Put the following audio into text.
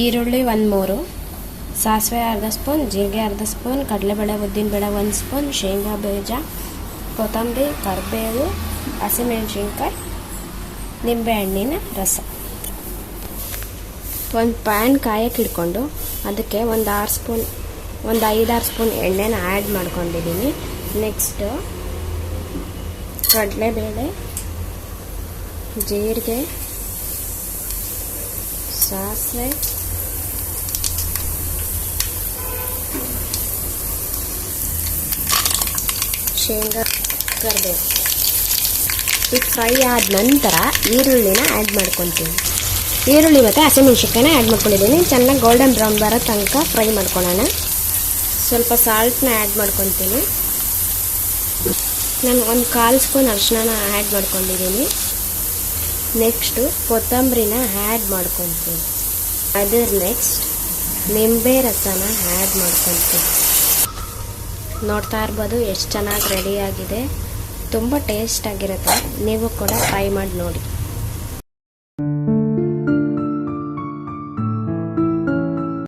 ಈರುಳ್ಳಿ ಒಂದು ಮೂರು, ಸಾಸಿವೆ ಅರ್ಧ ಸ್ಪೂನ್, ಜೀರಿಗೆ ಅರ್ಧ ಸ್ಪೂನ್, ಕಡಲೆಬೇಳೆ, ಉದ್ದಿನಬೇಳೆ ಒಂದು ಸ್ಪೂನ್, ಶೇಂಗಾ ಬೀಜ, ಕೊತ್ತಂಬರಿ, ಕರಿಬೇವು, ಹಸಿಮೆಣಸಿನ್ಕಾಯಿ ನಿಂಬೆಹಣ್ಣಿನ ರಸ. ಒಂದು ಪ್ಯಾನ್ ಕಾಯಕ್ಕೆ ಇಟ್ಕೊಂಡು ಅದಕ್ಕೆ ಒಂದು ಆರು ಸ್ಪೂನ್, ಒಂದು ಐದಾರು ಸ್ಪೂನ್ ಎಣ್ಣೆನ ಆ್ಯಡ್ ಮಾಡ್ಕೊಂಡಿದ್ದೀನಿ ನೆಕ್ಸ್ಟು ಕಡಲೆಬೇಳೆ, ಜೀರಿಗೆ, ಸಾಸಿವೆ ಶೇಂಗಾ ಕರಿಬೇವು. ಇದು ಫ್ರೈ ಆದ ನಂತರ ಈರುಳ್ಳಿನ ಆ್ಯಡ್ ಮಾಡ್ಕೊತೀನಿ. ಈರುಳ್ಳಿ ಮತ್ತು ಹಸಿಮೆಣ್ಸಿನ್ಕಾಯಿನ ಆ್ಯಡ್ ಮಾಡ್ಕೊಂಡಿದ್ದೀನಿ. ಚೆನ್ನಾಗಿ ಗೋಲ್ಡನ್ ಬ್ರೌನ್ ಬರೋ ತನಕ ಫ್ರೈ ಮಾಡ್ಕೊಳ್ಳೋಣ. ಸ್ವಲ್ಪ ಸಾಲ್ಟ್ನ ಆ್ಯಡ್ ಮಾಡ್ಕೊತೀನಿ. ನಾನು ಒಂದು ಕಾಲು ಸ್ಪೂನ್ ಅರಿಶಿನ ಆ್ಯಡ್ ಮಾಡ್ಕೊಂಡಿದ್ದೀನಿ. ನೆಕ್ಸ್ಟು ಕೊತ್ತಂಬರಿನ ಆ್ಯಡ್ ಮಾಡ್ಕೊತೀನಿ. ಅದರ ನೆಕ್ಸ್ಟ್ ನಿಂಬೆ ರಸನ ಆ್ಯಡ್ ಮಾಡ್ಕೊತೀನಿ. ನೋಡ್ತಾ ಇರ್ಬೋದು ಎಷ್ಟು ಚೆನ್ನಾಗಿ ರೆಡಿಯಾಗಿದೆ ತುಂಬ ಟೇಸ್ಟ್ ಆಗಿರುತ್ತೆ. ನೀವು ಕೂಡ ಟ್ರೈ ಮಾಡಿ ನೋಡಿ.